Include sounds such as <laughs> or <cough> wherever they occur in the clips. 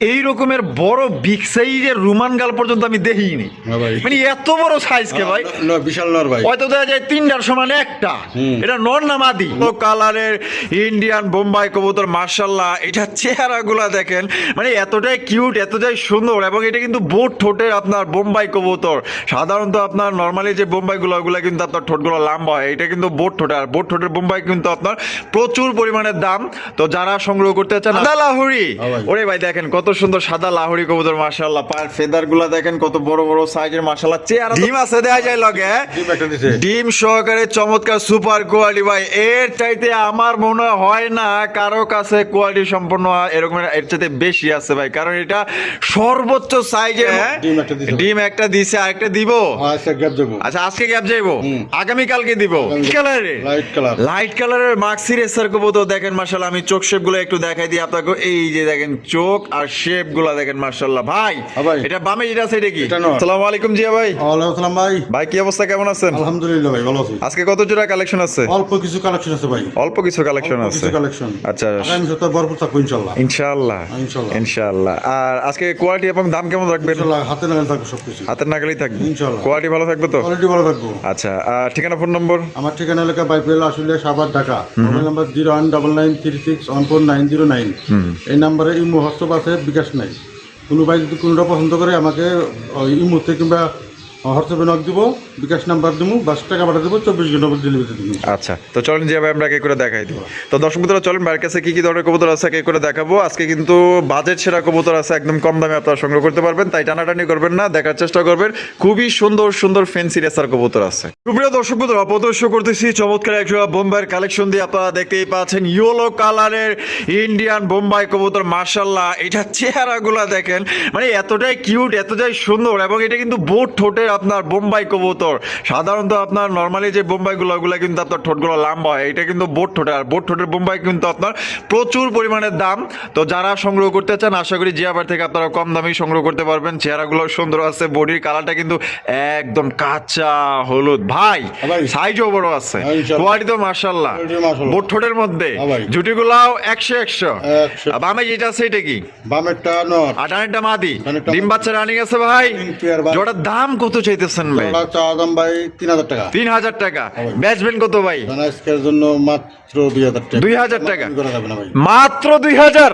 এই রকমের বড় বিগ সাইজের রুমান গাল পর্যন্ত আমি দেখিনি। হ্যাঁ মানে এত বড় সাইজ কে ভাই। বিশাল নর ভাই। হয়তো দেখা যায় তিনটার সমান একটা। এটা নর না মাদি? ও কালারের ইন্ডিয়ান বোম্বাই কবুতর মার্শাল্লাহ এটা চেহারাগুলা দেখেন মানে এতটাই কিউট এতটাই সুন্দর এবং এটা কিন্তু বোট ঠোঁটের আপনার বোম্বাই কবুতর। সাধারণত আপনার নর্মালি যে বোম্বাই গুলো ওগুলা কিন্তু আপনার ঠোঁটগুলো লম্বা হয়। এটা কিন্তু বোট ঠোঁটের আর বোট ঠোঁটের বোম্বাই কিন্তু আপনার প্রচুর পরিমাণের দাম। তো যারা সংগ্রহ করতে চান লাহুরি ওরে ভাই দেখেন কত সুন্দর সাদা লাহুরি কবুতর মার্শাল্লাহ পায়ের ফেদারগুলা দেখেন কত বড় বড় সাইজের মার্শাল্লাহ চেহারা ডিম আছে দেয়া যায় লগে হ্যাঁ? ডিম একটা দিছে সহকারে চমৎকার সুপার কোয়ালিটি ভাই। এর চাইতে আমার মনে হয় না কারও কাছে কোয়ালিটি সম্পন্ন এরকম এর চাইতে বেশি আছে ভাই। কারণ এটা সর্বোচ্চ সাইজের ডিম একটা দিছে। ডিম একটা আরেকটা দিব? আচ্ছা গ্যাপ দেবো। আচ্ছা আজকে গ্যাপ যাইবো। আগামী কালকে দিব? কালারে লাইট কালার লাইট কালারের মাক্সি রেসার কবুতর দেখেন মার্শাল্লাহ আমি চোখ শেপগুলো একটু দেখাই দিই আপনাকে। এই যে দেখেন চোখ আর শেপগুলা দেখেন মার্শাল্লাহ ভাই হ্যাঁ এটা বামে যেটা আছে এটা কি? আসসালামু আলাইকুম জিয়া ভাই। ওয়ালাইকুম ভাই। ভাই কি অবস্থা কেমন আছেন? আলহামদুলিল্লাহ ভাই ভালো আছি। আজকে কত জোড়া কালেকশন আছে? অল্প কিছু কালেকশন আছে ভাই। অল্প কিছু কালেকশন আছে। কালেকশন আচ্ছা। আগামী সপ্তাহে ভরপুর থাকব ইনশাআল্লাহ। ইনশাআল্লাহ। ইনশাআল্লাহ। আর আজকে কোয়ালিটি এবং দাম কেমন রাখবেন? হাতে নাগাল থাকব সবকিছু। হাতের নাগালেই থাকবে? ইনশাআল্লাহ। কোয়ালিটি ভালো থাকবে তো? কোয়ালিটি ভালো থাকব। আচ্ছা ঠিকানা ফোন নম্বর আমার ঠিকানা এলাকা বাইপেল আসলে সাবার Dhaka. Mobile number zero one double nine three six one four nine zero nine এই নাম্বারে ইমো হোয়াটসঅ্যাপ আছে বিকাশ নাই। কোনো ভাই যদি কোনোটা পছন্দ করে আমাকে ইমোতে কিংবা আচ্ছা করে দেখাই তো চলেন করে দেখাবো। আজকে কিন্তু বাজেট সেরা আছে, একদম কম দামে সংগ্রহ করতে পারবেন, তাই টানাটানি করবেন না, দেখার চেষ্টা করবেন। খুবই সুন্দর সুন্দর ফেন্সি রেসার কবুতর আছে। দর্শক অপদর্শ করতেছি চমৎকার একটা বোম্বাইয়ের কালেকশন দিয়ে আপনারা দেখতেই পাচ্ছেন ইয়েলো কালারের ইন্ডিয়ান বোম্বাই কবুতর মার্শাল্লাহ এটা চেহারাগুলা দেখেন মানে এতটাই কিউট এতটাই সুন্দর, এবং এটা কিন্তু বোট ঠোঁটের আপনার বোম্বাই কবুতর। সাধারণত আপনার নর্মালি যে বোম্বাই গুলো ওগুলো কিন্তু আপনার ঠোঁটগুলো লম্বা হয়। এটা কিন্তু বোট ঠোঁটের আর বোট ঠোঁটের বোম্বাই কিন্তু আপনার প্রচুর পরিমাণের দাম। তো যারা সংগ্রহ করতে চান আশা করি জিয়াবার থেকে আপনারা কম দামেই সংগ্রহ করতে পারবেন। চেহারাগুলো সুন্দর আছে বডির কালারটা কিন্তু একদম কাঁচা হলুদ। ভাই হ্যাঁ সাইজও বড় আছে। হ্যাঁ, কোয়ালিটি তো মার্শাল্লাহ বোট ঠোঁটের মধ্যে। হ্যাঁ। জুটিগুলাও একশো একশো। বামে যেটা আছে এটা কি? বামেরটা নট। আর ডানেরটা মাদি। ডিম বাচ্চা রানিং আছে ভাই। জোড়ার দাম কত চাইতেছেন ভাই? দাম ভাই তিন হাজার টাকা। তিন হাজার টাকা। বেচবেন কত ভাই? আজকের জন্য মাত্র দুই হাজার টাকা। দুই হাজার টাকা? মাত্র দুই হাজার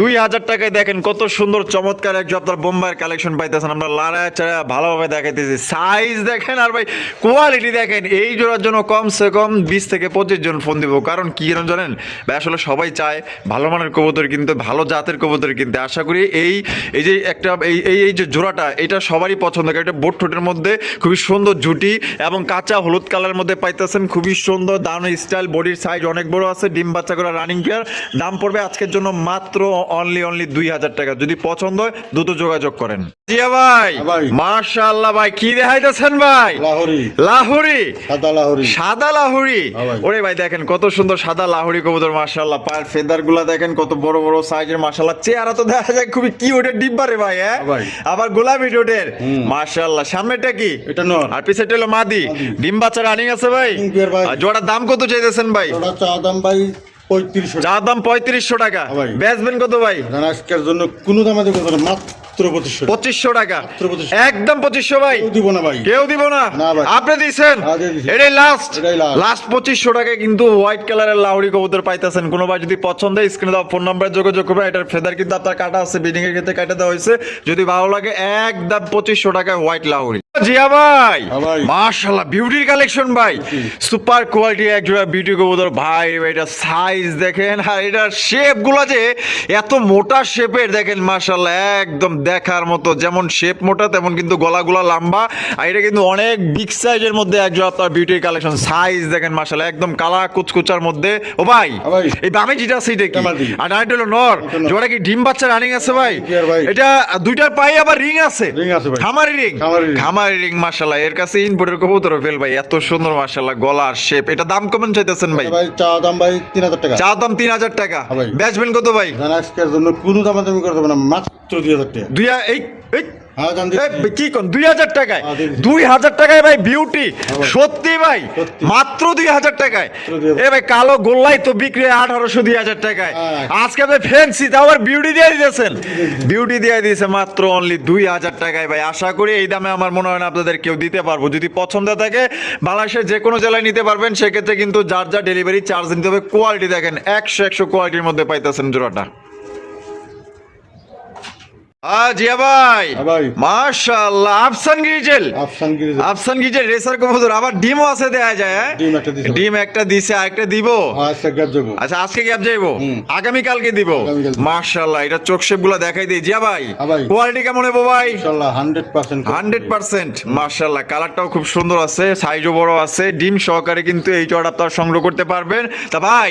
দুই হাজার? টাকায় দেখেন কত সুন্দর চমৎকার আপনার বোম্বাইয়ের কালেকশন পাইতেছেন। আমরা ভালোভাবে দেখাইতেছি। সাইজ দেখেন আর ভাই কোয়ালিটি দেখেন। এই জোড়ার জন্য কমসে কম বিশ থেকে পঁচিশ জন ফোন দিব। কারণ কি জানেন জানেন? ভাই আসলে সবাই চায় ভালো মানের কবুতর কিনতে ভালো জাতের কবুতর কিনতে। আশা করি এই এই যে একটা এই এই যে জোড়াটা এটা সবারই পছন্দ। এটা বোট ঠোঁটের মধ্যে খুবই সুন্দর জুটি এবং কাঁচা হলুদ কালার মধ্যে পাইতেছেন। খুবই সুন্দর দারুণ স্টাইল বডির সাইজ অনেক বড় আছে ডিম বাচ্চা করা রানিং পেয়ার দাম পড়বে আজকের জন্য মাত্র অনলি অনলি দুই হাজার টাকা। যদি পছন্দ হয় দ্রুত যোগাযোগ করেন। জিয়া ভাই ভাই। কি দেখাইতেছেন ভাই? লাহোরি। লাহুরি? সাদা লাহোরি। সাদা লাহুরি? ওরে ভাই দেখেন কত সুন্দর সাদা লাহুরি কবুতর পায়ের দেখেন কত বড় বড় সাইজের চেহারা তো দেখা যায় খুবই কি ওটা ডিব্বা রে ভাই হ্যাঁ? হ্যাঁ ভাই। আবার গোলাপি সামনেটা কি? এটা নর। আর পিছেরটা হলো মাদি। ডিম বাচ্চা রানিং আছে ভাই? জোড়ার দাম কত চাইতেছেন ভাই? চা দাম ভাই পঁয়ত্রিশশো চা দাম পঁয়ত্রিশশো টাকা। হ্যাঁ ভাই। বেচবেন কত ভাই? আজকের জন্য কোনো দাম আছে মাত্র পঁচিশশো টাকা। পঁচিশশো টাকা। মাত্র 2500 একদম পঁচিশশো ভাই। দিব না ভাই। কেউ দিব না। আপনি হ্যাঁ। এটাই লাস্ট লাস্ট পঁচিশশো কিন্তু হোয়াইট কালারের লাউড়ি কবুতর পাইতেছেন। কোনো ভাই যদি পছন্দ স্ক্রিনে দেওয়া ফোন নাম্বারে যোগাযোগ করবে এটার ফেদার কিন্তু আপনার কাটা আছে। বিল্ডিং এর ক্ষেত্রে কাটা দেওয়া হয়েছে। যদি ভালো লাগে একদম পঁচিশশো টাকায় হোয়াইট লাউড়ি জিয়া ভাই হ্যাঁ বিউটির কালেকশন ভাই। সুপার কোয়ালিটি একজোড়া বিউটি কবুতর। ভাই এটা সাইজ দেখেন। আর এটার শেপগুলা যে এত মোটা শেপের দেখেন মার্শাল্লাহ একদম দেখার মতো যেমন শেপ মোটা তেমন কিন্তু গলাগুলা লম্বা। আর এটা কিন্তু অনেক বিগ সাইজের মধ্যে একজন আপনার বিউটির কালেকশন সাইজ দেখেন মার্শাল্লাহ একদম কালা কুচকুচার মধ্যে। ও ভাই হ্যাঁ এই দামে যেটা আছে এটা কি। আর আরেকটা হলো নর। জোড়া কি ডিম বাচ্চা রানিং আছে ভাই? এটা দুইটার পায়ে আবার রিং আছে। রিং আছে ভাই। খামারি রিং খামারি রিং মাশাআল্লাহ। এর কাছে ইনপুটের কবুতর ফেল ভাই এত সুন্দর মাশাআল্লাহ গলার শেপ এটা দাম কেমন চাইতেছেন ভাই? ভাই চা দাম ভাই তিন হাজার টাকা। চা দাম তিন হাজার টাকা। হ্যাঁ ভাই। বেচবেন কত ভাই? আজকের জন্য কোনো দামে দামি করে দেবো না মাত্র দুই হাজার টাকা। দুই এই এই হ্যাঁ জান এ, কি কোন? দুই হাজার টাকায়? হ্যাঁ। দুই হাজার টাকায় ভাই বিউটি সত্যি ভাই মাত্র দুই হাজার টাকায়। এ ভাই কালো গোল্লাই তো বিক্রি হয় আঠারোশো দুই হাজার টাকায়। হ্যাঁ। আজকে ভাই ফ্যান্সি তাও আবার বিউটি দিয়ে দিয়েছেন বিউটি দিয়ে দিয়েছে মাত্র অনলি দুই হাজার টাকায় ভাই। আশা করি এই দামে আমার মনে হয় না আপনাদের কেউ দিতে পারব। যদি পছন্দ থাকে বাংলাদেশের যে কোনো জেলায় নিতে পারবেন। সেক্ষেত্রে কিন্তু যার যা ডেলিভারি চার্জ নিতে হবে কোয়ালিটি দেখেন একশো একশো কোয়ালিটির মধ্যে পাইতেছেন জোড়াটা। জিয়া ভাই। হ্যাঁ মাশাআল্লাহ আফসান গিরিজেল। আফসান গিরি আফসান গিরিজেল রেসার কবুতর আবার ডিমও আছে দেয়া যায় হ্যাঁ? ডিম একটা দিছে। ডিম একটা দিছে আরেকটা দিব। হ্যাঁ গ্যাপ যাব আচ্ছা আজকে গ্যাপ যাইবো আগামী কালকে দিব? মাশাআল্লাহ এটা চোখ শেপ দেখাই দিই। জিয়া ভাই কোয়ালিটি কেমন হবে ভাই? কালারটাও খুব সুন্দর আছে সাইজও বড় আছে ডিম সহকারে কিন্তু এই জোড়া আপনারা সংগ্রহ করতে পারবেন। তা ভাই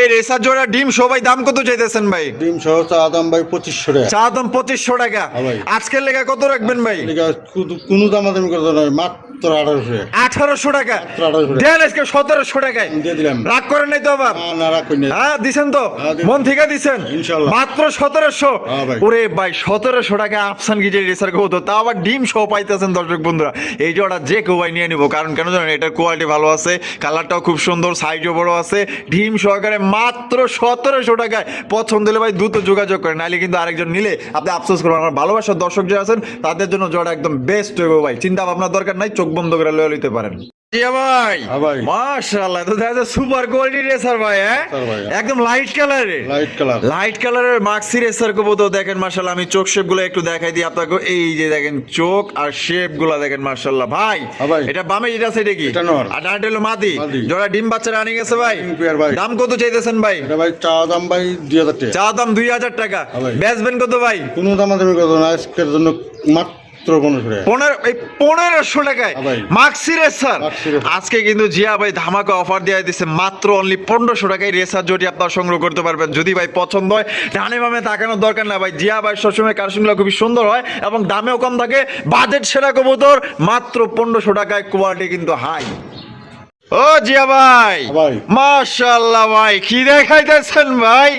এই রেসার জোড়া ডিম সবাই দাম কত চাইতেছেন ভাই? ডিম সহ চা দাম ভাই পঁচিশশো টাকা। চা দাম পঁচিশশো টাকা। হ্যাঁ আজকের লেখা কত রাখবেন ভাই? কোনো- কোনো দামাদামি করতে নয় মাত্র আঠারোশো। আঠারোশো টাকা। মাত্র 1800 টাকা। দেন আজকে সতেরোশো টাকায়। দিয়ে দিলাম। রাগ করেন নাই তো আবার? না হ্যাঁ দিছেন তো? হ্যাঁ, মন থেকে দিছেন? ইনশাল্লাহ। মাত্র সতেরোশো? হ্যাঁ, ওরে ভাই সতেরোশো টাকা আফসান গিজের রেসার কবুতর। তাও আবার ডিম সহ পাইতেছেন দর্শক বন্ধুরা। এই জোড়া যে কেউ নিয়ে নিবো। কারণ কেন জানেন এটার কোয়ালিটি ভালো আছে কালারটাও খুব সুন্দর সাইজও বড় আছে। ডিম সহকারে মাত্র সতেরোশো টাকায়। পছন্দ হলে ভাই দ্রুত যোগাযোগ করেন। নাহলে কিন্তু আরেকজন নিলে আপনি আফসোস করবেন আমার ভালোবাসার দর্শক যে আছেন, তাদের জন্য জোড়া একদম বেস্ট হইব ভাই। চিন্তা ভাবনার দরকার নাই, চোখ বন্ধ করে লয়ে নিতে পারেন। জিয়া ভাই। হ্যাঁ মাশাআল্লাহ তো দেখা সুপার কোয়ালিটি রেসার ভাই হ্যাঁ? একদম লাইট কালারের লাইট কালার লাইট কালারের মাক্সি রেসার কবুতর দেখেন মার্শাল্লাহ আমি চোখ শেপগুলো একটু দেখাই দিই আপনাকে। এই যে দেখেন চোখ আর শেপগুলা দেখেন মার্শাল্লাহ ভাই হ্যাঁ এটা বামে যেটা সেটা কি? আর ডানটা হলো মাদি। জোড়া ডিম বাচ্চা রানিং আছে ভাই ভাই। দাম কত চাইতেছেন ভাই? এটা ভাই চা দাম ভাই দুই হাজার টাকা। চা দাম দুই হাজার টাকা। হ্যাঁ ভাই। বেচবেন কত ভাই? কোনো না আজকের জন্য মাত্র পনেরো এই পনেরোশো টাকায়। মাক্সি রেসার আজকে কিন্তু জিয়া ভাই ধামাকা অফার দিয়ে দিচ্ছে মাত্র অনলি পনেরোশো টাকায় রেসার জোটি আপনারা সংগ্রহ করতে পারবেন। যদি ভাই পছন্দ হয় ডানে বামে তাকানোর দরকার না ভাই। জিয়া ভাই সবসময় কালেকশনগুলো খুবই সুন্দর হয় এবং দামেও কম থাকে। বাজেট সেরা কবুতর মাত্র পনেরোশো টাকায় কোয়ালিটি কিন্তু হাই ও জিয়া ভাই ভাই। মাশাল্লাহ ভাই কি দেখাইতেছেন ভাই?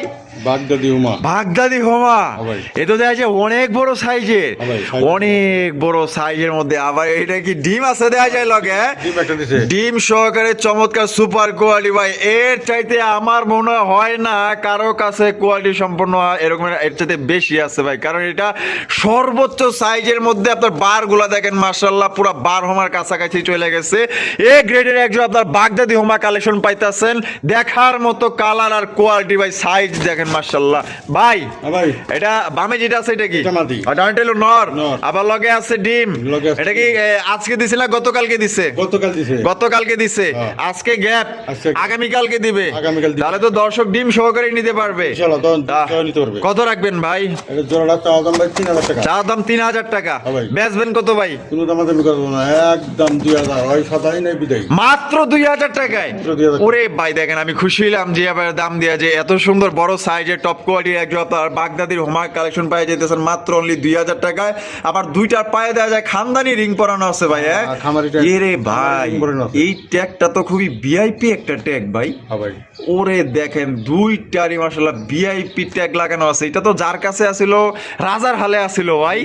বাগদাদি উমা। বাগদাদি হোমা ভাই। এ তো দেখা যায় অনেক বড় সাইজের। ভাই, size- অনেক বড় সাইজের মধ্যে। আবার এটা কি ডিম আছে দেখা যায় লগে? ডিম একটা দিছে। ডিম সহকারে চমৎকার সুপার কোয়ালিটি। ভাই এর চাইতে আমার মনে হয় না কারও কাছে কোয়ালিটি সম্পন্ন এরকম এর চাইতে বেশি আছে ভাই। কারণ এটা সর্বোচ্চ সাইজের মধ্যে আপনার বারগুলা দেখেন মার্শাল্লাহ পুরো বার হোমার কাছাকাছি চলে গেছে। এ গ্রেডের একজন আপনার বাগদাদি হোমা কালেকশন পাইতেছেন। দেখার মতো কালার আর কোয়ালিটি ভাই সাইজ দেখেন ভাই হ্যাঁ ভাই। এটা বামে যেটা আছে এটা কি? এটা হলো নর। আবার লগে আছে ডিম। এটা কি আজকে দিছে না গতকালকে দিছে? গতকাল দিছে। গতকালকে দিছে। হ্যাঁ। আজকে গ্যাপ। আজকে- আগামীকালকে দিবে। তাহলে তো দর্শক ডিম সহকারে নিতে পারবে। কত রাখবেন ভাই? চা দাম তিন হাজার টাকা। হ্যাঁ। বেচবেন কত ভাই? একদম দুই হাজার। মাত্র দুই হাজার টাকায়। ওরে ভাই দেখেন আমি খুশি হইলাম যে আবার দাম দেওয়া যে এত সুন্দর বড় সাইজের টপ কোয়ালিটির একজন আপনার বাগদাদির হোমার কালেকশন পাই যেতেছেন মাত্র অনলি দুই হাজার টাকায়। আবার দুইটার পায়ে দেওয়া যায় খানদানি রিং পরানো আছে ভাই হ্যাঁ? হ্যাঁ, এরে ভাই। এই ট্যাগটা তো খুবই ভিআইপি একটা ট্যাগ ভাই। ওরে দেখেন দুইটারই মাসাল্লাহ ভিআইপি ট্যাগ লাগানো আছে। এটা তো যার কাছে আসিল রাজার হালে আসিল ভাই।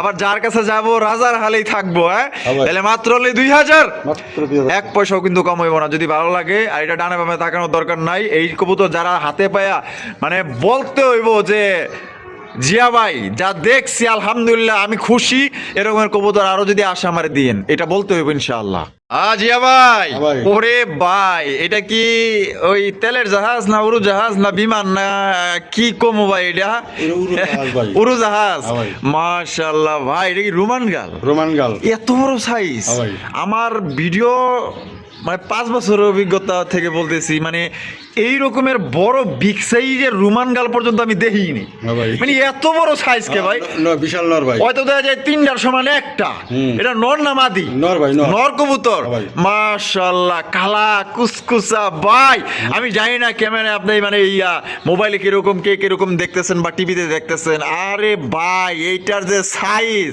আবার যার কাছে যাব রাজার হালেই থাকব হ্যাঁ? হ্যাঁ তাহলে মাত্র হাজার। দুই হাজার। এক পয়সাও কিন্তু কম হইব না যদি ভালো লাগে। আর এটা ডানে বামে তাকানোর দরকার নাই। এই কবুতর যারা হাতে পায়া মানে বলতে হইব যে জিয়া ভাই যা দেখছি আলহামদুলিল্লাহ আমি খুশি এরকমের কবুতর আরও যদি আসে আমার দিন এটা বলতে হইব ইনশাআল্লাহ। আ জিয়া ভাই। ভাই। ওরে ভাই এটা কি ওই তেলের জাহাজ না উড়ু জাহাজ না বিমান না কি কমো ভাই এটা? জাহাজ ভাই। <laughs> উড়ু জাহাজ। হ্যাঁ ভাই। মাশাআল্লাহ ভাই এটা কি রোমান গাল? রোমান গাল। এত বড় সাইজ হ্যাঁ আমার ভিডিও মানে পাঁচ বছরের অভিজ্ঞতা থেকে বলতেছি মানে এই রকমের বড় বিগ সাইজের রুমান গাল পর্যন্ত আমি দেখিনি। হ্যাঁ মানে এত বড় সাইজ কে ভাই। বিশাল নর ভাই। হয়তো দেখা যায় তিনটার সমান একটা। এটা নর না মাদি? নর ভাই নর। কবুতর। হ্যাঁ মাশাল্লাহ কালা কুসকুসা ভাই। আমি জানি না ক্যামেরায় আপনি মানে ইয়া মোবাইলে কীরকম কে কীরকম দেখতেছেন বা টিভিতে দেখতেছেন। আরে ভাই এইটার যে সাইজ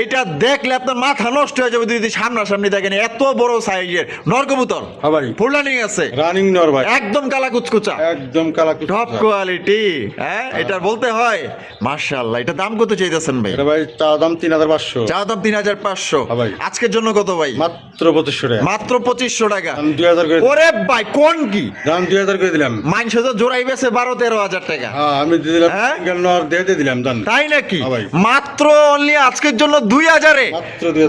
এইটা দেখলে আপনার মাথা নষ্ট হয়ে যাবে যদি সামনাসামনি দেখেন। এত বড় সাইজের নর কবুতর। হ্যাঁ ভাই। ফুলানি আছে। রানিং নর ভাই। একদম কালা কুচকুচা একদম কালা টপ কোয়ালিটি হ্যাঁ এটা বলতে হয়। মার্শাল্লাহ এটা দাম কত চাইতেছেন ভাই? এটা ভাই চা দাম তিন হাজার পাঁচশো। চা দাম তিন হাজার পাঁচশো। হ্যাঁ আজকের জন্য কত ভাই? মাত্র পঁচিশশো টাকা। মাত্র পঁচিশশো টাকা। দুই হাজার করে ওরে ভাই কোন কি? দাম দুই হাজার করে দিলাম। মাইনস তো জোড়াই বেছে বারো তেরো হাজার টাকা। হ্যাঁ আমি দিয়ে দিলাম। হ্যাঁ? দিয়ে দিয়ে দিলাম তাই নাকি? ভাই। মাত্র অনলি আজকের জন্য দুই হাজারে।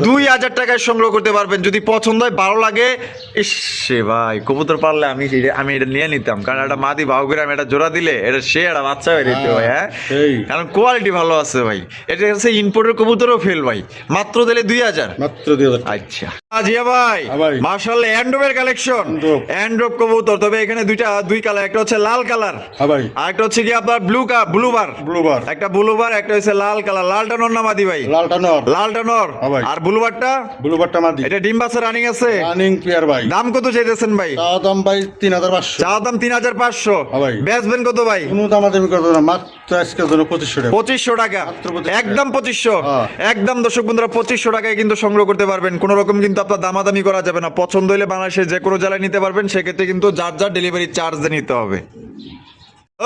দুই হাজার। টাকায় সংগ্রহ করতে পারবেন। যদি পছন্দ হয় ভালো লাগে ইসে ভাই কবুতর পারলে আমি আমি এটা নিয়ে নিতাম কারণ একটা মাদি বাহু করে এটা জোড়া দিলে এটা সে একটা বাচ্চা হয়ে যেত ভাই হ্যাঁ? কারণ কোয়ালিটি ভালো আছে ভাই। এটা হচ্ছে ইম্পোর্টের কবুতরও ফেল ভাই। মাত্র দিলে দুই হাজার। মাত্র দুই হাজার। আচ্ছা। ভাই হ্যাঁ। মার্শাল অ্যান্ড্রোপের কালেকশন অ্যান্ড্রোপ। কবুতর। তবে এখানে দুইটা দুই কালার একটা হচ্ছে লাল কালার হ্যাঁ ভাই। আর একটা হচ্ছে কি আপনার ব্লু কা ব্লু বার ব্লুবার একটা ব্লু বার একটা হচ্ছে লাল কালার লালটা নর না মাদি ভাই? লালটা নর। লালটা নর। হ্যাঁ। আর ব্লু বারটা ব্লুবারটা মাদি। এটা ডিম রানিং আছে? রানিং পেয়ার ভাই। দাম কত চাইতেছেন ভাই? চা দাম ভাই তিন হাজার পাঁচশো। চা দাম তিন হাজার পাঁচশো। হ্যাঁ। বেচবেন কত ভাই? কোনো দাম আমি না মাত্র আজকের জন্য পঁচিশশো টাকা। পঁচিশশো টাকা। একদম পঁচিশশো। হ্যাঁ। একদম দর্শক বন্ধুরা পঁচিশশো টাকায় কিন্তু সংগ্রহ করতে পারবেন। কোনো রকম কিন্তু আপনার দামাদামি করা যাবে না। পছন্দ হলে বাংলাদেশের যে কোনো জেলায় নিতে পারবেন। সেক্ষেত্রে কিন্তু যার যার ডেলিভারি চার্জ নিতে হবে।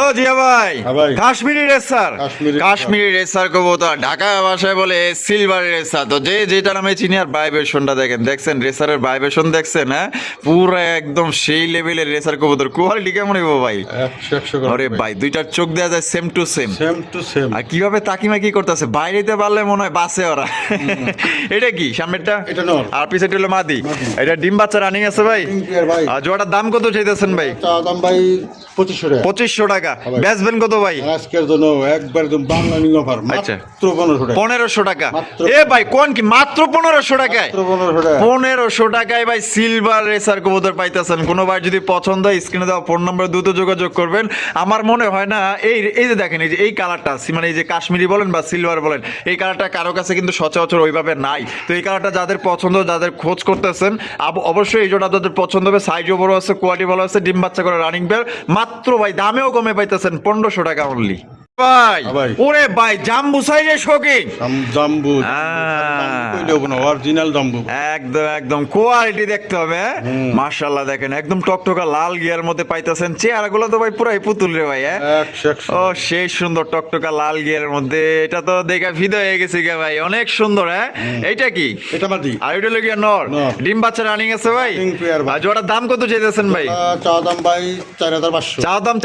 ও জিয়া ভাই হ্যাঁ কাশ্মীরি রেসার। কাশ্মীরি রেসার। কবুতর ঢাকা ভাষায় বলে সিলভার রেসার। তো যে যেটা নামে চিনি আর ভাইব্রেশনটা দেখেন দেখছেন? রেসারের ভাইব্রেশন দেখছেন হ্যাঁ? পুরো একদম সেই লেভেলের রেসার কবুতর। কোয়ালিটি কেমন হইব ভাই? আরে ভাই। দুইটার চোখ দেওয়া যায় same to same same to same আর কীভাবে তাকিমা কি করতেছে? বাইরে দিতে পারলে মনে হয় বাসে ওরা। এটা কি সামনেরটা? এটা নর। আর পিছেরটা হলো মাদি। এটা ডিম বাচ্চা রানিং আছে ভাই? আর জোড়াটার দাম কত চাইতেছেন ভাই? দাম ভাই পঁচিশশো টাকা। পঁচিশশো টাকা। ভাই। বেচবেন কত ভাই? আজকের জন্য একবার বাংলা নিউ অফার আচ্ছা। মাত্র পনেরোশো টাকা। পনেরোশো টাকা। এ ভাই কোন কি? মাত্র পনেরোশো টাকায়? পনেরোশো টাকায় ভাই সিলভার রেসার কবুতর পাইতেছেন। কোনো ভাই যদি পছন্দ হয় স্ক্রিনে দেওয়া ফোন নাম্বার দ্রুত যোগাযোগ করবেন। আমার মনে হয় না এই এই যে দেখেন এই যে এই কালারটা মানে এই যে কাশ্মীরি বলেন বা সিলভার বলেন এই কালারটা কারও কাছে কিন্তু সচরাচর ওইভাবে নাই। তো এই কালারটা যাদের পছন্দ যাদের খোঁজ করতেছেন অবশ্যই এই জোড়া যাদের পছন্দ হবে সাইজও বড় আছে কোয়ালিটি ভালো আছে ডিম বাচ্চা করে রানিং বেল মাত্র ভাই দামেও কমে পাইতেছেন পনেরোশো টাকা অনলি ভাই। ওরে ভাই জাম্বু সাইজের শোকিং জাম্বু। অরিজিনাল জাম্বু একদম একদম। কোয়ালিটি দেখতে হবে মার্শাল্লাহ দেখেন একদম টকটকা লাল গিয়ার মধ্যে পাইতেছেন। চেহারাগুলো তো ভাই পুরাই পুতুল রে ভাই একশো একশো। ও সেই সুন্দর টকটকা লাল গিয়ারের মধ্যে। এটা তো দেখা ফিদে হয়ে গেছে গে ভাই অনেক সুন্দর হ্যাঁ? এইটা কি? এটা আর নর। ডিম বাচ্চা রানিং আছে ভাই। আর জোড়ার দাম কত চাইতেছেন ভাই? চা দাম ভাই চার হাজার পাঁচশো। চাও দাম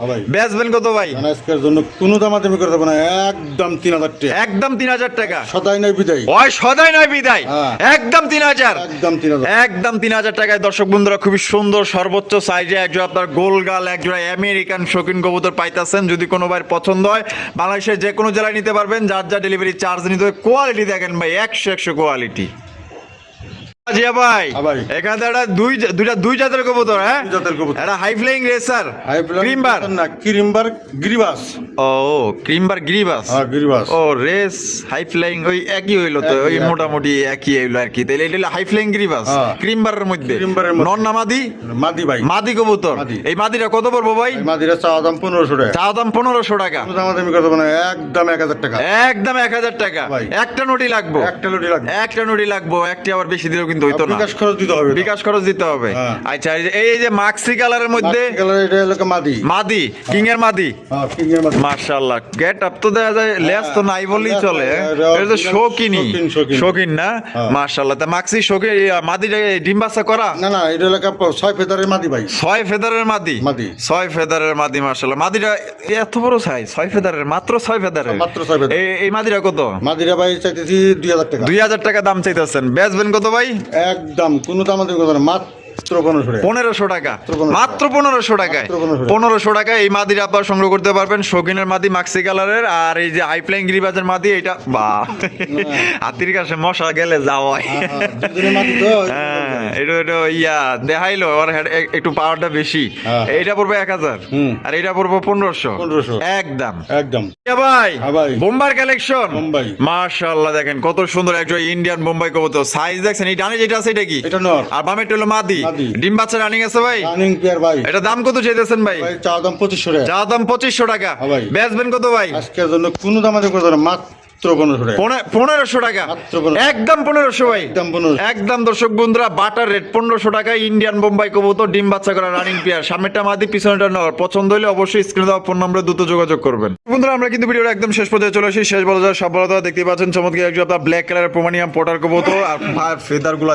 হ্যাঁ। বেচবেন কত ভাই? আজকের জন্য কোনো দাম আমি করে দেবো না। একদম তিন হাজার টাকা। একদম তিন হাজার টাকা। সদাই নয় বিদায়। ওই সদাই নয় বিদায়। হ্যাঁ। একদম তিন হাজার। একদম তিন হাজার। একদম তিন হাজার টাকায় দর্শক বন্ধুরা খুবই সুন্দর সর্বোচ্চ সাইজে একজন আপনার গোলগাল একজোড়া আমেরিকান শৌখিন কবুতর পাইতেছেন। যদি কোনো ভাইয়ের পছন্দ হয় বাংলাদেশের যে কোনো জেলায় নিতে পারবেন। যার যা ডেলিভারি চার্জ নিতে কোয়ালিটি দেখেন ভাই একশো একশো কোয়ালিটি জিয়া ভাই হ্যাঁ এখানে একটা দুই দুইটা দুই জাতের কবুতর হ্যাঁ? জাতের কবুতর। একটা হাই ফ্লাইং রেসার হাই ক্রিমবার না ক্রিমবার গিরিবাস ও ক্রিমবার গ্রিবাস হ্যাঁ গিরিবাস ও রেস হাই ফ্লাইং ওই একই হইল তো ওই মোটামুটি একই হইল আর কি। তাহলে এটা হলো হাই ফ্লাইং গ্রিবাস হ্যাঁ। ক্রিমবারের মধ্যে। নন নামাদি মাদি? ভাই। মাদি কবুতর। এই মাদিটা কত পড়ব ভাই? চা দাম পনেরোশো টাকা। দাম পনেরোশো টাকা। একদম এক হাজার টাকা। একদম এক হাজার টাকা। ভাই। একটা নোটি লাগবো। একটা লুটি লাগবে। একটা নোটি লাগবো একটি আবার বেশি দিলেও কিন্তু হইতো না। বিকাশ খরচ দিতে হবে বিকাশ খরচ দিতে হবে। হ্যাঁ। আচ্ছা এই যে- মাক্সি কালারের মধ্যে মাদি? মাদি কিং এর মাদি। হ্যাঁ কিংয়ের মাদি। মার্শাল্লাহ গেট আপ তো দেখা যায় লেস তো নাই বললেই চলে এটা তো শৌকিনি। শৌকিন না? হ্যাঁ। তা মাক্সি শৌকিন মাদি ডিম বাচ্চা করা? না না এটা হলো ছয় ফেদারের মাদি ভাই। ছয় ফেদারের মাদি? মাদি। ছয় ফেদারের মাদি মার্শাল্লাহ মাদিটা এত বড় সাইজ ছয় ফেদারের মাত্র ছয় ফেদারের? মাত্র ছয় ফেদার। এই- মাদিটা কত? মাদিরা ভাই চাইতেছি দুই হাজার টাকা। দুই হাজার টাকা দাম চাইতেছেন। বেচবেন কত ভাই? একদম কোনো দাম আমি করে না মাত্র পনেরোশো টাকা। পনেরোশো টাকা। পনেরোশো মাত্র পনেরোশো টাকায়। পনেরোশো টাকায় এই মাদির আপনার সংগ্রহ করতে পারবেন। শৌখিনের মাদি মাক্সি কালারের আর এই যে হাই ফ্লাইং গিরিবাজের মাদি এটা বা হাতির কাছে মশা গেলে যাওয়াই হ্যাঁ, হ্যাঁ, হ্যাঁ এটা এটা ইয়া দেখাইলো একটু পাওয়ারটা বেশি। এইটা পড়বে এক হাজার। আর এটা পড়বে পনেরোশো। একদম। একদম। ভাই বোম্বার কালেকশন। মাশাআল্লাহ দেখেন কত সুন্দর একজন ইন্ডিয়ান বোম্বাই কবুতর। সাইজ দেখছেন এই ডানে যেটা আছে এটা কি? এটা নর। আর বামে হলো মাদি মাদি। ডিম বাচ্চা রানিং আছে ভাই? রানিং পেয়ার ভাই। এটা দাম কত চাইতেছেন ভাই? ভাই চা দাম পঁচিশশো টাকা। চা দাম পঁচিশশো টাকা। হ্যাঁ ভাই। বেচবেন কত ভাই? আজকের জন্য কোনো দাম আমি করে দেবো না। মাত্র মাত্র পনেরোশো টাকা। পনেরোশো টাকা। একদম পনেরোশো ভাই। একদম পনেরোশো। একদম দর্শক বন্ধুরা বাটার রেট পনেরোশো টাকা ইন্ডিয়ান বোম্বাই কবুতর ডিম বাচ্চা করা রানিং পেয়ার মাদি পিছনেটা নর। পছন্দ হলে অবশ্যই স্ক্রিনে দেওয়া ফোন নম্বরে দ্রুত যোগাযোগ করবেন। বন্ধুরা আমরা কিন্তু ভিডিওর একদম শেষ পর্যায়ে চলে আসি। শেষ বলা যায় সব বলা দেখতে পাচ্ছেন চমৎকার একজন আপনার ব্ল্যাক কালারের প্রমাণিয়াম পটার কবুতর। আর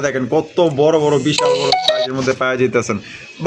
দেখেন কত বড় বড় বিশাল বড় সাইজের মধ্যে পাওয়া যেতেছেন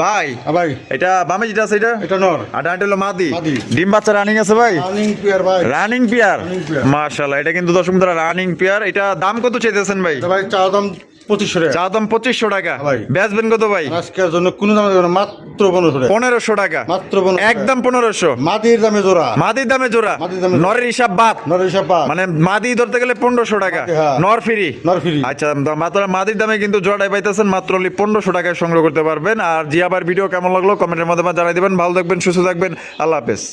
ভাই ভাই। এটা বামে যেটা আছে এটা? এটা নর। আর মাদি। ডিম বাচ্চা রানিং আছে ভাই? রানিং পেয়ার ভাই। Running pair Running pair। এটা কিন্তু দর্শক বন্ধুরা রানিং পেয়ার এটা দাম কত চাইতেছেন ভাই? ভাই চা দাম পঁচিশশো টাকা। চা দাম পঁচিশশো টাকা। ভাই। বেচবেন কত ভাই? আজকের জন্য কোনো দামে মাত্র পনেরোশো টাকা। পনেরোশো টাকা। মাত্র একদম পনেরোশো। মাটির দামে জোড়া। মাদির দামে জোড়া। মাদির দামে জোড়া। নরের হিসাব বাদ। নর হিসাব পাঁচ মানে মাদি ধরতে গেলে পনেরোশো টাকা। হ্যাঁ। নর ফ্রি। নর ফ্রি। আচ্ছা মাত্র মাদির দামে কিন্তু জোড়াটাই পাইতেছেন মাত্র অনলি পনেরোশো টাকায় সংগ্রহ করতে পারবেন। আর জি আবার ভিডিও কেমন লাগল কমেন্টের মাধ্যমে জানাই দিবেন। ভালো থাকবেন সুস্থ থাকবেন। আল্লাহ হাফেজ।